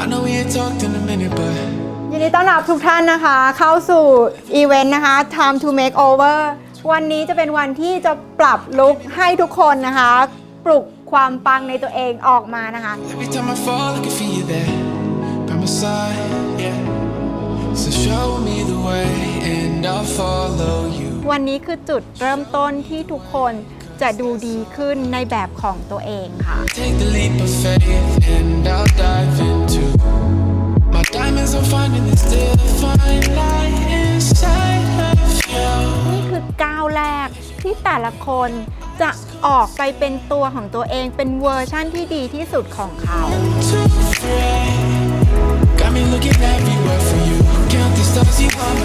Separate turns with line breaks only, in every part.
ยินดีต้อนรับทุกท่านนะคะ เข้าสู่อีเวนต์นะคะ Time to Make Over วันนี้จะเป็นวันที่จะปรับลุคให้ทุกคนนะคะ ปลุกความปังในตัวเองออกมานะคะ
every time I fall, I can feel you there by my side. Yeah. So show me the way, and I'll follow you.
วันนี้คือจุดเริ่มต้นที่ทุกคนจะดูดีขึ้นในแบบของตัวเองค่ะ แต่ละคนจะออกไปเป็นตัวของตัวเองเป็นเวอร์ชั่นที่ดีที่สุดของเขา
Too afraid. Got me looking everywhere for you. Count the stars, you are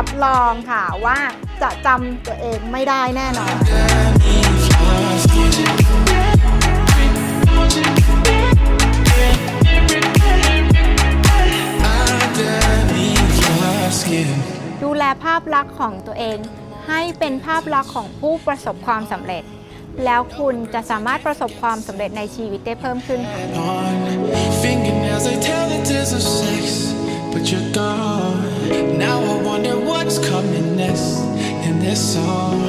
รับรองค่ะว่าจะจำตัวเองไม่ได้แน่นอนดูแลภาพลักษณ์ของตัวเอง ให้เป็นภาพลักษณ์ของผู้ประสบความสำเร็จ แล้วคุณจะสามารถประสบความสำเร็จในชีวิตได้เพิ่มขึ้นค่ะ
this song.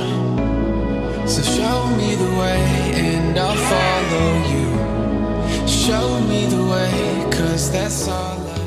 So show me the way, and I'll follow you. Show me the way, cause that's all